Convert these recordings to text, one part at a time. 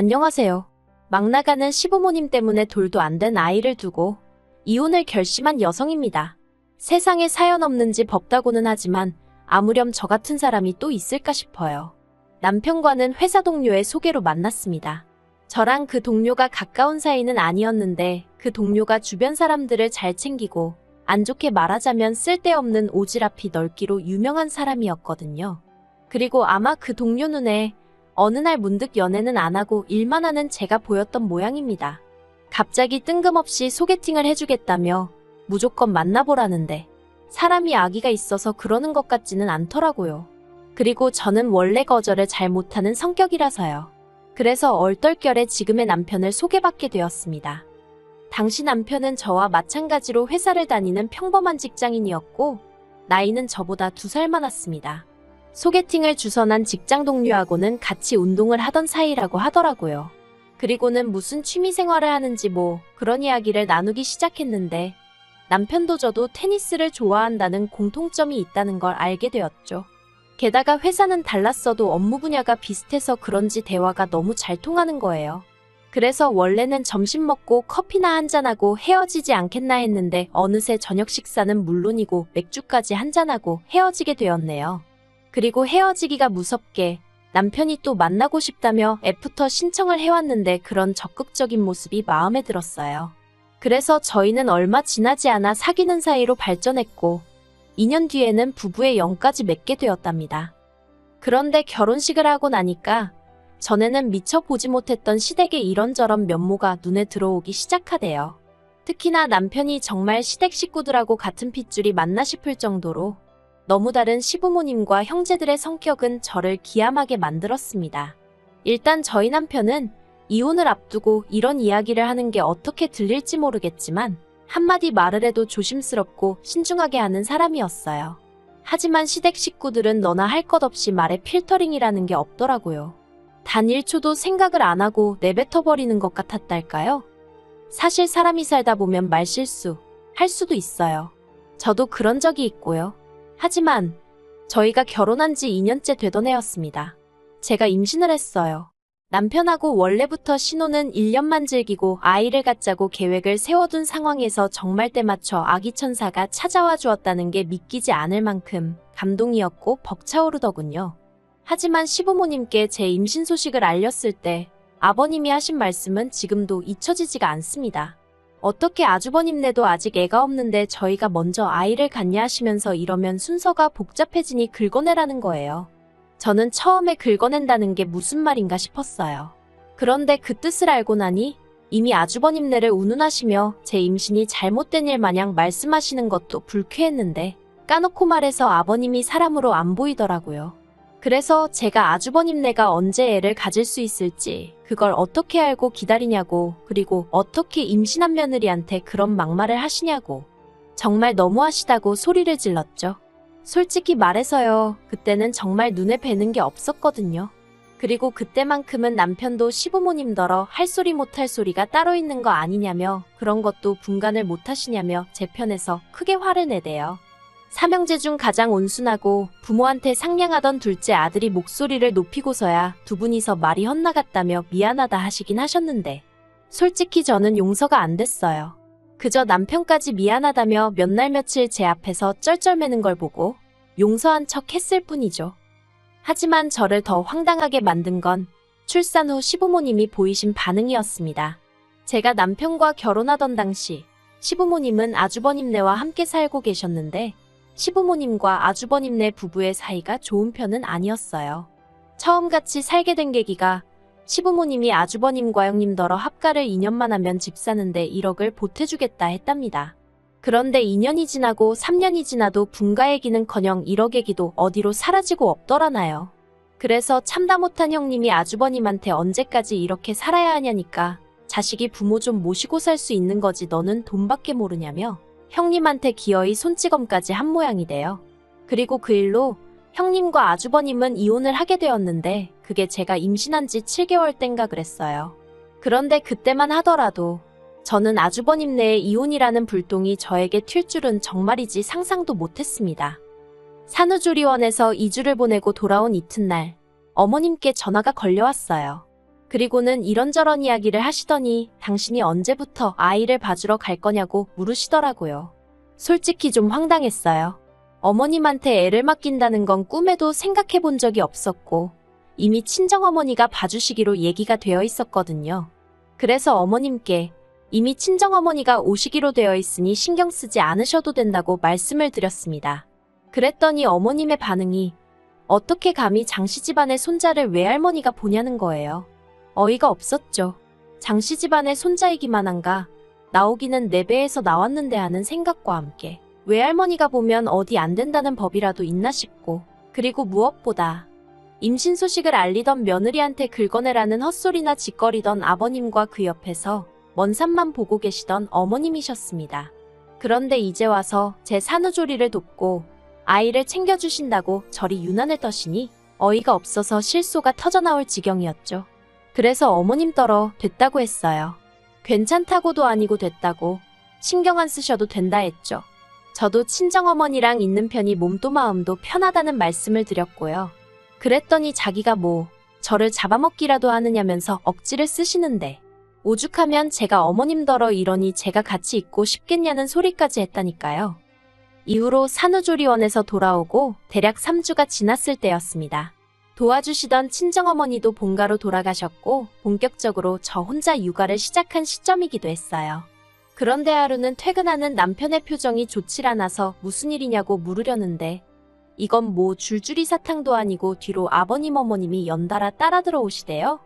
안녕하세요. 막 나가는 시부모님 때문에 돌도 안 된 아이를 두고 이혼을 결심한 여성입니다. 세상에 사연 없는지 법다고는 하지만 아무렴 저 같은 사람이 또 있을까 싶어요. 남편과는 회사 동료의 소개로 만났습니다. 저랑 그 동료가 가까운 사이는 아니었는데 그 동료가 주변 사람들을 잘 챙기고 안 좋게 말하자면 쓸데없는 오지랖이 넓기로 유명한 사람이었거든요. 그리고 아마 그 동료 눈에 어느 날 문득 연애는 안 하고 일만 하는 제가 보였던 모양입니다. 갑자기 뜬금없이 소개팅을 해주겠다며 무조건 만나보라는데 사람이 아기가 있어서 그러는 것 같지는 않더라고요. 그리고 저는 원래 거절을 잘 못하는 성격이라서요. 그래서 얼떨결에 지금의 남편을 소개받게 되었습니다. 당시 남편은 저와 마찬가지로 회사를 다니는 평범한 직장인이었고, 나이는 저보다 두 살 많았습니다. 소개팅을 주선한 직장 동료하고는 같이 운동을 하던 사이라고 하더라고요. 그리고는 무슨 취미 생활을 하는지 뭐 그런 이야기를 나누기 시작했는데, 남편도 저도 테니스를 좋아한다는 공통점이 있다는 걸 알게 되었죠. 게다가 회사는 달랐어도 업무 분야가 비슷해서 그런지 대화가 너무 잘 통하는 거예요. 그래서 원래는 점심 먹고 커피나 한잔하고 헤어지지 않겠나 했는데 어느새 저녁 식사는 물론이고 맥주까지 한잔하고 헤어지게 되었네요. 그리고 헤어지기가 무섭게 남편이 또 만나고 싶다며 애프터 신청을 해왔는데 그런 적극적인 모습이 마음에 들었어요. 그래서 저희는 얼마 지나지 않아 사귀는 사이로 발전했고 2년 뒤에는 부부의 영까지 맺게 되었답니다. 그런데 결혼식을 하고 나니까 전에는 미처 보지 못했던 시댁의 이런저런 면모가 눈에 들어오기 시작하대요. 특히나 남편이 정말 시댁 식구들하고 같은 핏줄이 맞나 싶을 정도로 너무 다른 시부모님과 형제들의 성격은 저를 기함하게 만들었습니다. 일단 저희 남편은 이혼을 앞두고 이런 이야기를 하는 게 어떻게 들릴지 모르겠지만 한마디 말을 해도 조심스럽고 신중하게 하는 사람이었어요. 하지만 시댁 식구들은 너나 할 것 없이 말에 필터링이라는 게 없더라고요. 단 1초도 생각을 안 하고 내뱉어버리는 것 같았달까요? 사실 사람이 살다 보면 말실수 할 수도 있어요. 저도 그런 적이 있고요. 하지만 저희가 결혼한 지 2년째 되던 해였습니다. 제가 임신을 했어요. 남편하고 원래부터 신혼은 1년만 즐기고 아이를 갖자고 계획을 세워둔 상황에서 정말 때 맞춰 아기 천사가 찾아와 주었다는 게 믿기지 않을 만큼 감동이었고 벅차오르더군요. 하지만 시부모님께 제 임신 소식을 알렸을 때 아버님이 하신 말씀은 지금도 잊혀지지가 않습니다. 어떻게 아주버님네도 아직 애가 없는데 저희가 먼저 아이를 갖냐 하시면서 이러면 순서가 복잡해지니 긁어내라는 거예요. 저는 처음에 긁어낸다는 게 무슨 말인가 싶었어요. 그런데 그 뜻을 알고 나니 이미 아주버님네를 운운하시며 제 임신이 잘못된 일 마냥 말씀하시는 것도 불쾌했는데 까놓고 말해서 아버님이 사람으로 안 보이더라고요. 그래서 제가 아주버님네가 언제 애를 가질 수 있을지 그걸 어떻게 알고 기다리냐고 그리고 어떻게 임신한 며느리한테 그런 막말을 하시냐고 정말 너무하시다고 소리를 질렀죠. 솔직히 말해서요. 그때는 정말 눈에 뵈는 게 없었거든요. 그리고 그때만큼은 남편도 시부모님더러 할 소리 못할 소리가 따로 있는 거 아니냐며 그런 것도 분간을 못하시냐며 제 편에서 크게 화를 내대요. 삼형제 중 가장 온순하고 부모한테 상냥하던 둘째 아들이 목소리를 높이고서야 두 분이서 말이 헛나갔다며 미안하다 하시긴 하셨는데 솔직히 저는 용서가 안 됐어요. 그저 남편까지 미안하다며 몇 날 며칠 제 앞에서 쩔쩔매는 걸 보고 용서한 척 했을 뿐이죠. 하지만 저를 더 황당하게 만든 건 출산 후 시부모님이 보이신 반응이었습니다. 제가 남편과 결혼하던 당시 시부모님은 아주버님네와 함께 살고 계셨는데 시부모님과 아주버님네 부부의 사이가 좋은 편은 아니었어요. 처음 같이 살게 된 계기가 시부모님이 아주버님과 형님더러 합가를 2년만 하면 집 사는데 1억을 보태주겠다 했답니다. 그런데 2년이 지나고 3년이 지나도 분가 얘기는커녕 1억 얘기도 어디로 사라지고 없더라나요. 그래서 참다 못한 형님이 아주버님한테 언제까지 이렇게 살아야 하냐니까 자식이 부모 좀 모시고 살 수 있는 거지 너는 돈밖에 모르냐며 형님한테 기어이 손찌검까지 한 모양이 돼요. 그리고 그 일로 형님과 아주버님은 이혼을 하게 되었는데 그게 제가 임신한 지 7개월 땐가 그랬어요. 그런데 그때만 하더라도 저는 아주버님네의 이혼이라는 불똥이 저에게 튈 줄은 정말이지 상상도 못했습니다. 산후조리원에서 2주를 보내고 돌아온 이튿날 어머님께 전화가 걸려왔어요. 그리고는 이런저런 이야기를 하시더니 당신이 언제부터 아이를 봐주러 갈 거냐고 물으시더라고요. 솔직히 좀 황당했어요. 어머님한테 애를 맡긴다는 건 꿈에도 생각해 본 적이 없었고, 이미 친정어머니가 봐주시기로 얘기가 되어 있었거든요. 그래서 어머님께 이미 친정어머니가 오시기로 되어 있으니 신경 쓰지 않으셔도 된다고 말씀을 드렸습니다. 그랬더니 어머님의 반응이 어떻게 감히 장씨 집안의 손자를 외할머니가 보냐는 거예요. 어이가 없었죠. 장씨 집안의 손자이기만 한가 나오기는 내 배에서 나왔는데 하는 생각과 함께 외할머니가 보면 어디 안 된다는 법이라도 있나 싶고 그리고 무엇보다 임신 소식을 알리던 며느리한테 긁어내라는 헛소리나 짓거리던 아버님과 그 옆에서 먼 산만 보고 계시던 어머님이셨습니다. 그런데 이제 와서 제 산후조리를 돕고 아이를 챙겨주신다고 저리 유난을 떠시니 어이가 없어서 실소가 터져나올 지경이었죠. 그래서 어머님 떨어 됐다고 했어요. 괜찮다고도 아니고 됐다고 신경 안 쓰셔도 된다 했죠. 저도 친정어머니랑 있는 편이 몸도 마음도 편하다는 말씀을 드렸고요. 그랬더니 자기가 뭐 저를 잡아먹기라도 하느냐면서 억지를 쓰시는데 오죽하면 제가 어머님더러 이러니 제가 같이 있고 싶겠냐는 소리까지 했다니까요. 이후로 산후조리원에서 돌아오고 대략 3주가 지났을 때였습니다. 도와주시던 친정어머니도 본가로 돌아가셨고 본격적으로 저 혼자 육아를 시작한 시점이기도 했어요. 그런데 하루는 퇴근하는 남편의 표정이 좋질 않아서 무슨 일이냐고 물으려는데 이건 뭐 줄줄이 사탕도 아니고 뒤로 아버님 어머님이 연달아 따라 들어오시대요.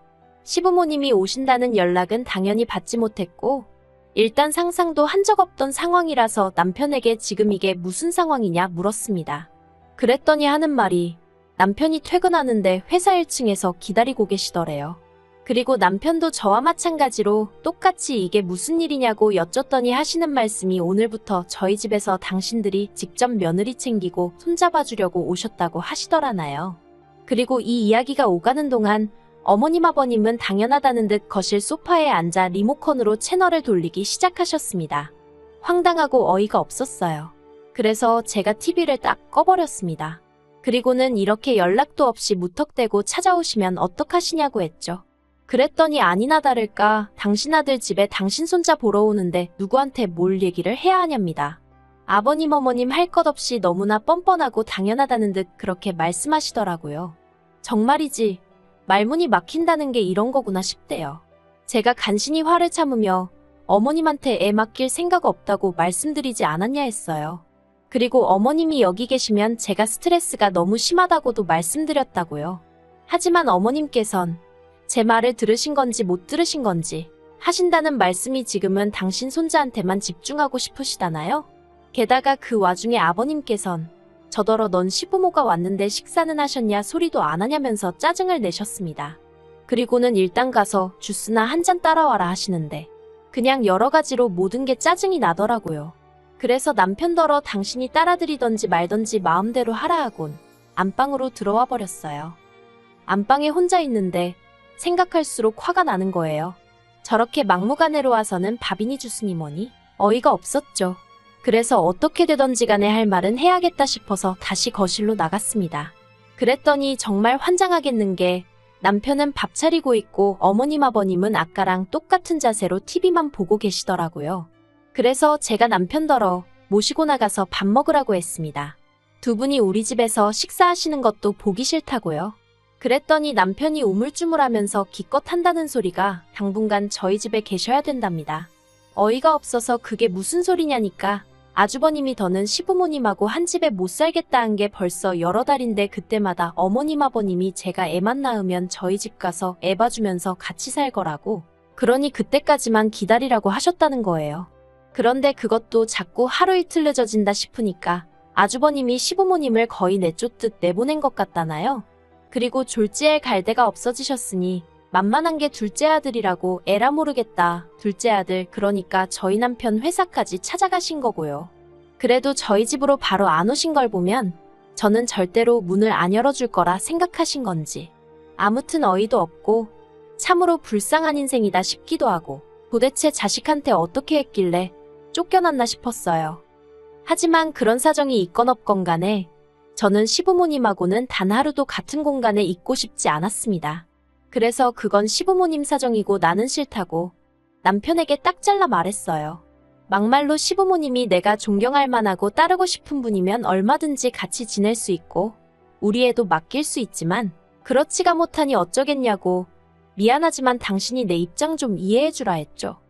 시부모님이 오신다는 연락은 당연히 받지 못했고 일단 상상도 한 적 없던 상황이라서 남편에게 지금 이게 무슨 상황이냐 물었습니다. 그랬더니 하는 말이 남편이 퇴근하는데 회사 1층에서 기다리고 계시더래요. 그리고 남편도 저와 마찬가지로 똑같이 이게 무슨 일이냐고 여쭸더니 하시는 말씀이 오늘부터 저희 집에서 당신들이 직접 며느리 챙기고 손잡아 주려고 오셨다고 하시더라나요. 그리고 이 이야기가 오가는 동안 어머님 아버님은 당연하다는 듯 거실 소파에 앉아 리모컨으로 채널을 돌리기 시작하셨습니다. 황당하고 어이가 없었어요. 그래서 제가 TV를 딱 꺼버렸습니다. 그리고는 이렇게 연락도 없이 무턱대고 찾아오시면 어떡하시냐고 했죠. 그랬더니 아니나 다를까 당신 아들 집에 당신 손자 보러 오는데 누구한테 뭘 얘기를 해야 하냐입니다. 아버님 어머님 할 것 없이 너무나 뻔뻔하고 당연하다는 듯 그렇게 말씀하시더라고요. 정말이지 말문이 막힌다는 게 이런 거구나 싶대요. 제가 간신히 화를 참으며 어머님한테 애 맡길 생각 없다고 말씀드리지 않았냐 했어요. 그리고 어머님이 여기 계시면 제가 스트레스가 너무 심하다고도 말씀드렸다고요. 하지만 어머님께선 제 말을 들으신 건지 못 들으신 건지 하신다는 말씀이 지금은 당신 손자한테만 집중하고 싶으시다나요? 게다가 그 와중에 아버님께선 저더러 넌 시부모가 왔는데 식사는 하셨냐 소리도 안 하냐면서 짜증을 내셨습니다. 그리고는 일단 가서 주스나 한 잔 따라와라 하시는데 그냥 여러 가지로 모든 게 짜증이 나더라고요. 그래서 남편더러 당신이 따라드리던지 말던지 마음대로 하라 하곤 안방으로 들어와 버렸어요. 안방에 혼자 있는데 생각할수록 화가 나는 거예요. 저렇게 막무가내로 와서는 밥이니 주스니 뭐니 어이가 없었죠. 그래서 어떻게 되던지 간에 할 말은 해야겠다 싶어서 다시 거실로 나갔습니다. 그랬더니 정말 환장하겠는 게 남편은 밥 차리고 있고 어머님 아버님은 아까랑 똑같은 자세로 TV만 보고 계시더라고요. 그래서 제가 남편더러 모시고 나가서 밥 먹으라고 했습니다. 두 분이 우리 집에서 식사하시는 것도 보기 싫다고요. 그랬더니 남편이 우물쭈물하면서 기껏 한다는 소리가 당분간 저희 집에 계셔야 된답니다. 어이가 없어서 그게 무슨 소리냐니까 아주버님이 더는 시부모님하고 한 집에 못 살겠다 한 게 벌써 여러 달인데 그때마다 어머님 아버님이 제가 애만 낳으면 저희 집 가서 애 봐주면서 같이 살 거라고 그러니 그때까지만 기다리라고 하셨다는 거예요. 그런데 그것도 자꾸 하루 이틀 늦어진다 싶으니까 아주버님이 시부모님을 거의 내쫓듯 내보낸 것 같다나요? 그리고 졸지에 갈 데가 없어지셨으니 만만한 게 둘째 아들이라고 에라 모르겠다. 둘째 아들 그러니까 저희 남편 회사까지 찾아가신 거고요. 그래도 저희 집으로 바로 안 오신 걸 보면 저는 절대로 문을 안 열어줄 거라 생각하신 건지 아무튼 어이도 없고 참으로 불쌍한 인생이다 싶기도 하고 도대체 자식한테 어떻게 했길래 쫓겨났나 싶었어요. 하지만 그런 사정이 있건 없건 간에 저는 시부모님하고는 단 하루도 같은 공간에 있고 싶지 않았습니다. 그래서 그건 시부모님 사정이고 나는 싫다고 남편에게 딱 잘라 말했어요. 막말로 시부모님이 내가 존경할 만하고 따르고 싶은 분이면 얼마든지 같이 지낼 수 있고 우리 애도 맡길 수 있지만 그렇지가 못하니 어쩌겠냐고 미안하지만 당신이 내 입장 좀 이해해주라 했죠.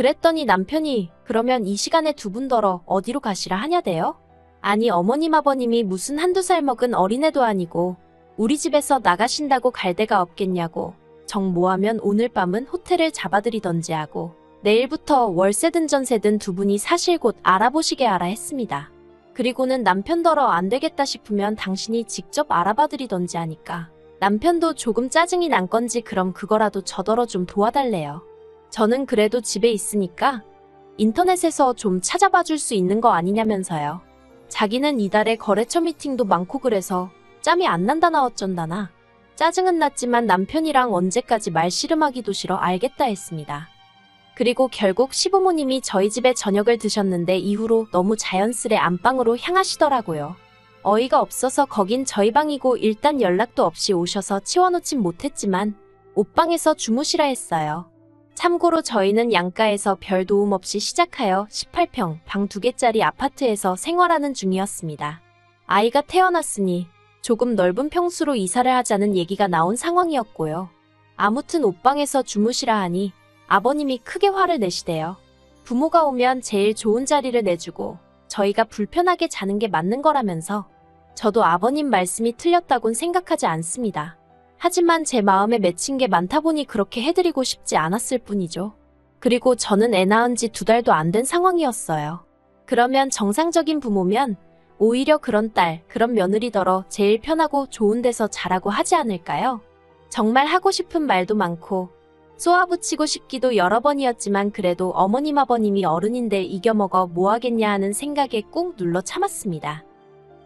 그랬더니 남편이 그러면 이 시간에 두 분 더러 어디로 가시라 하냐대요? 아니 어머님 아버님이 무슨 한두 살 먹은 어린애도 아니고 우리 집에서 나가신다고 갈 데가 없겠냐고 정 모하면 오늘 밤은 호텔을 잡아드리던지 하고 내일부터 월세든 전세든 두 분이 사실 곳 알아보시게 하라 했습니다. 그리고는 남편더러 안 되겠다 싶으면 당신이 직접 알아봐드리던지 하니까 남편도 조금 짜증이 난 건지 그럼 그거라도 저더러 좀 도와달래요. 저는 그래도 집에 있으니까 인터넷에서 좀 찾아봐 줄 수 있는 거 아니냐면서요. 자기는 이달에 거래처 미팅도 많고 그래서 짬이 안 난다나 어쩐다나. 짜증은 났지만 남편이랑 언제까지 말 씨름하기도 싫어 알겠다 했습니다. 그리고 결국 시부모님이 저희 집에 저녁을 드셨는데 이후로 너무 자연스레 안방으로 향하시더라고요. 어이가 없어서 거긴 저희 방이고 일단 연락도 없이 오셔서 치워놓진 못했지만 옷방에서 주무시라 했어요. 참고로 저희는 양가에서 별 도움 없이 시작하여 18평 방두 개짜리 아파트에서 생활하는 중이었습니다. 아이가 태어났으니 조금 넓은 평수로 이사를 하자는 얘기가 나온 상황이었고요. 아무튼 옷방에서 주무시라 하니 아버님이 크게 화를 내시대요. 부모가 오면 제일 좋은 자리를 내주고 저희가 불편하게 자는 게 맞는 거라면서 저도 아버님 말씀이 틀렸다곤 생각하지 않습니다. 하지만 제 마음에 맺힌 게 많다 보니 그렇게 해드리고 싶지 않았을 뿐이죠. 그리고 저는 애 낳은 지 두 달도 안 된 상황이었어요. 그러면 정상적인 부모면 오히려 그런 딸, 그런 며느리더러 제일 편하고 좋은 데서 자라고 하지 않을까요? 정말 하고 싶은 말도 많고 쏘아붙이고 싶기도 여러 번이었지만 그래도 어머님 아버님이 어른인데 이겨먹어 뭐하겠냐 하는 생각에 꾹 눌러 참았습니다.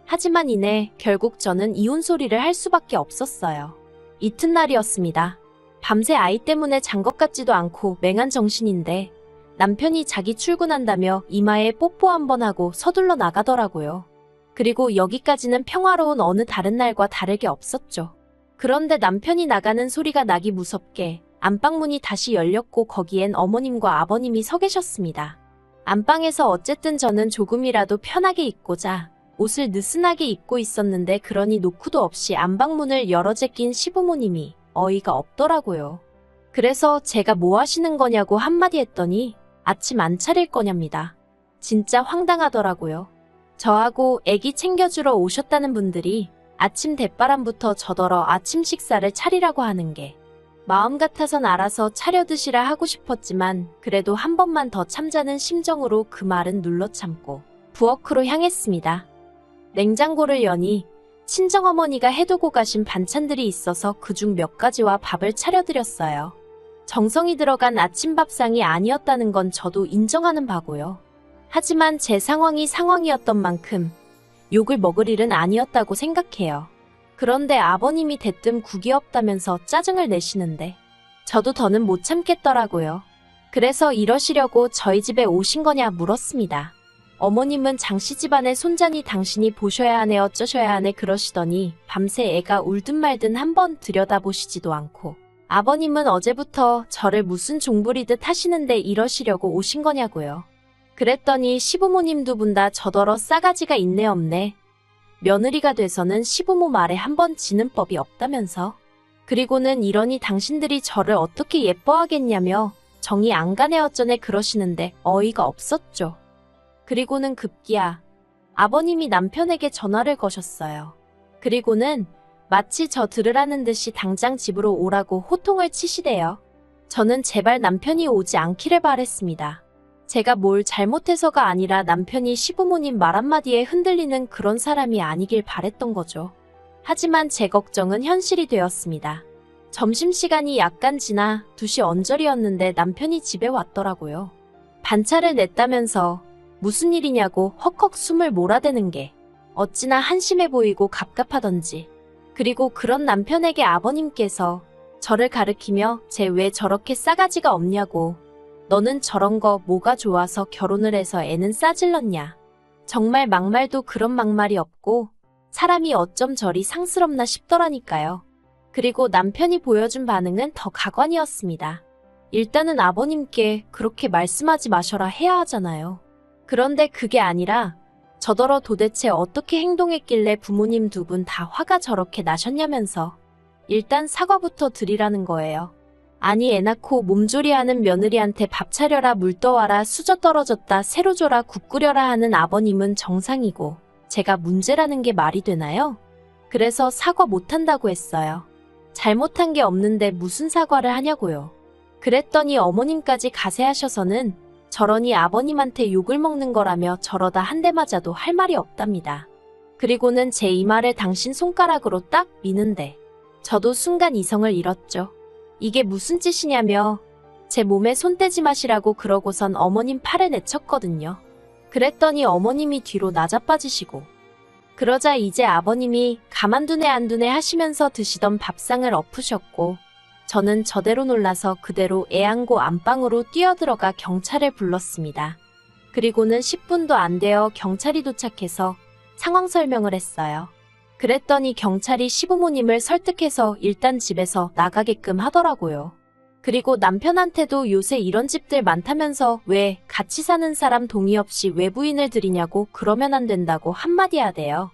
하지만 이내 결국 저는 이혼 소리를 할 수밖에 없었어요. 이튿날이었습니다. 밤새 아이 때문에 잔 것 같지도 않고 맹한 정신인데 남편이 자기 출근한다며 이마에 뽀뽀 한 번 하고 서둘러 나가더라고요. 그리고 여기까지는 평화로운 어느 다른 날과 다르게 없었죠. 그런데 남편이 나가는 소리가 나기 무섭게 안방문이 다시 열렸고 거기엔 어머님과 아버님이 서 계셨습니다. 안방에서 어쨌든 저는 조금이라도 편하게 입고자 옷을 느슨하게 입고 있었는데 그러니 노크도 없이 안방문을 열어 제낀 시부모님이 어이가 없더라고요. 그래서 제가 뭐 하시는 거냐고 한마디 했더니 아침 안 차릴 거냐입니다. 진짜 황당하더라고요. 저하고 애기 챙겨주러 오셨다는 분들이 아침 대바람부터 저더러 아침 식사를 차리라고 하는 게 마음 같아선 알아서 차려 드시라 하고 싶었지만 그래도 한 번만 더 참자는 심정으로 그 말은 눌러 참고 부엌으로 향했습니다. 냉장고를 여니 친정어머니가 해두고 가신 반찬들이 있어서 그중 몇 가지와 밥을 차려드렸어요. 정성이 들어간 아침밥상이 아니었다는 건 저도 인정하는 바고요. 하지만 제 상황이 상황이었던 만큼 욕을 먹을 일은 아니었다고 생각해요. 그런데 아버님이 대뜸 국이 없다면서 짜증을 내시는데 저도 더는 못 참겠더라고요. 그래서 이러시려고 저희 집에 오신 거냐 물었습니다. 어머님은 장씨 집안의 손자니 당신이 보셔야 하네 어쩌셔야 하네 그러시더니 밤새 애가 울든 말든 한 번 들여다보시지도 않고 아버님은 어제부터 저를 무슨 종부리듯 하시는데 이러시려고 오신 거냐고요. 그랬더니 시부모님 두 분 다 저더러 싸가지가 있네 없네. 며느리가 돼서는 시부모 말에 한 번 지는 법이 없다면서. 그리고는 이러니 당신들이 저를 어떻게 예뻐하겠냐며 정이 안 가네 어쩌네 그러시는데 어이가 없었죠. 그리고는 급기야 아버님이 남편에게 전화를 거셨어요. 그리고는 마치 저 들으라는 듯이 당장 집으로 오라고 호통을 치시대요. 저는 제발 남편이 오지 않기를 바랬습니다. 제가 뭘 잘못해서가 아니라 남편이 시부모님 말 한마디에 흔들리는 그런 사람이 아니길 바랬던 거죠. 하지만 제 걱정은 현실이 되었습니다. 점심시간이 약간 지나 2시 언저리였는데 남편이 집에 왔더라고요. 반차를 냈다면서 무슨 일이냐고 헉헉 숨을 몰아대는 게 어찌나 한심해 보이고 갑갑하던지. 그리고 그런 남편에게 아버님께서 저를 가르키며 쟤 왜 저렇게 싸가지가 없냐고 너는 저런 거 뭐가 좋아서 결혼을 해서 애는 싸질렀냐. 정말 막말도 그런 막말이 없고 사람이 어쩜 저리 상스럽나 싶더라니까요. 그리고 남편이 보여준 반응은 더 가관이었습니다. 일단은 아버님께 그렇게 말씀하지 마셔라 해야 하잖아요. 그런데 그게 아니라 저더러 도대체 어떻게 행동했길래 부모님 두 분 다 화가 저렇게 나셨냐면서 일단 사과부터 드리라는 거예요. 아니 애 낳고 몸조리하는 며느리한테 밥 차려라 물 떠와라 수저 떨어졌다 새로 줘라 국 끓여라 하는 아버님은 정상이고 제가 문제라는 게 말이 되나요? 그래서 사과 못한다고 했어요. 잘못한 게 없는데 무슨 사과를 하냐고요. 그랬더니 어머님까지 가세하셔서는 저러니 아버님한테 욕을 먹는 거라며 저러다 한 대 맞아도 할 말이 없답니다. 그리고는 제 이마를 당신 손가락으로 딱 미는데 저도 순간 이성을 잃었죠. 이게 무슨 짓이냐며 제 몸에 손 떼지 마시라고 그러고선 어머님 팔을 내쳤거든요. 그랬더니 어머님이 뒤로 나자빠지시고 그러자 이제 아버님이 가만두네 안 두네 하시면서 드시던 밥상을 엎으셨고 저는 저대로 놀라서 그대로 애안고 안방으로 뛰어들어가 경찰을 불렀습니다. 그리고는 10분도 안 되어 경찰이 도착해서 상황 설명을 했어요. 그랬더니 경찰이 시부모님을 설득해서 일단 집에서 나가게끔 하더라고요. 그리고 남편한테도 요새 이런 집들 많다면서 왜 같이 사는 사람 동의 없이 외부인을 들이냐고 그러면 안 된다고 한마디 하대요.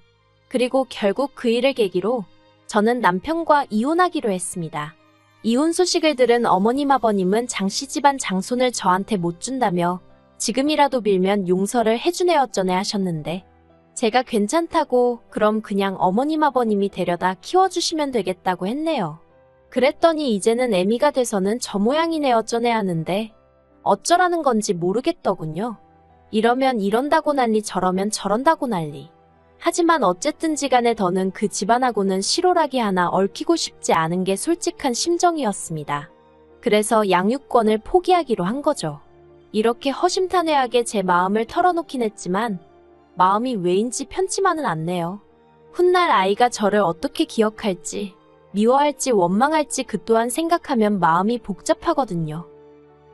그리고 결국 그 일을 계기로 저는 남편과 이혼하기로 했습니다. 이혼 소식을 들은 어머님 아버님은 장씨 집안 장손을 저한테 못 준다며 지금이라도 빌면 용서를 해주네 어쩌네 하셨는데 제가 괜찮다고 그럼 그냥 어머님 아버님이 데려다 키워주시면 되겠다고 했네요. 그랬더니 이제는 애미가 돼서는 저 모양이네 어쩌네 하는데 어쩌라는 건지 모르겠더군요. 이러면 이런다고 난리 저러면 저런다고 난리. 하지만 어쨌든지 간에 더는 그 집안하고는 실오라기 하나 얽히고 싶지 않은 게 솔직한 심정이었습니다. 그래서 양육권을 포기하기로 한 거죠. 이렇게 허심탄회하게 제 마음을 털어놓긴 했지만 마음이 왜인지 편치만은 않네요. 훗날 아이가 저를 어떻게 기억할지, 미워할지 원망할지 그 또한 생각하면 마음이 복잡하거든요.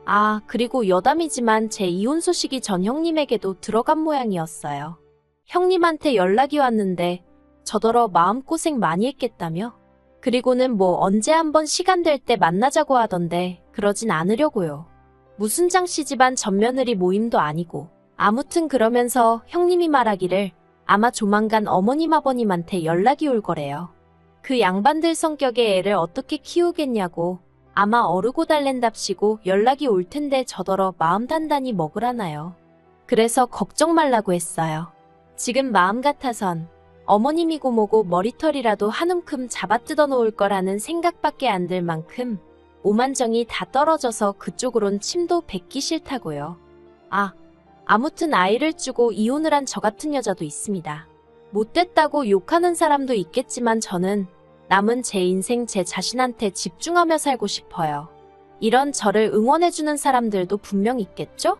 아, 그리고 여담이지만 제 이혼 소식이 전 형님에게도 들어간 모양이었어요. 형님한테 연락이 왔는데 저더러 마음고생 많이 했겠다며? 그리고는 뭐 언제 한번 시간 될 때 만나자고 하던데 그러진 않으려고요. 무슨 장씨 집안 전며느리 모임도 아니고 아무튼 그러면서 형님이 말하기를 아마 조만간 어머님 아버님한테 연락이 올 거래요. 그 양반들 성격의 애를 어떻게 키우겠냐고 아마 어르고 달랜답시고 연락이 올 텐데 저더러 마음 단단히 먹으라나요. 그래서 걱정 말라고 했어요. 지금 마음 같아선 어머님이고 뭐고 머리털이라도 한 움큼 잡아 뜯어 놓을 거라는 생각밖에 안 들 만큼 오만정이 다 떨어져서 그쪽으론 침도 뱉기 싫다고요. 아, 아무튼 아이를 주고 이혼을 한 저 같은 여자도 있습니다. 못됐다고 욕하는 사람도 있겠지만 저는 남은 제 인생 제 자신한테 집중하며 살고 싶어요. 이런 저를 응원해주는 사람들도 분명 있겠죠?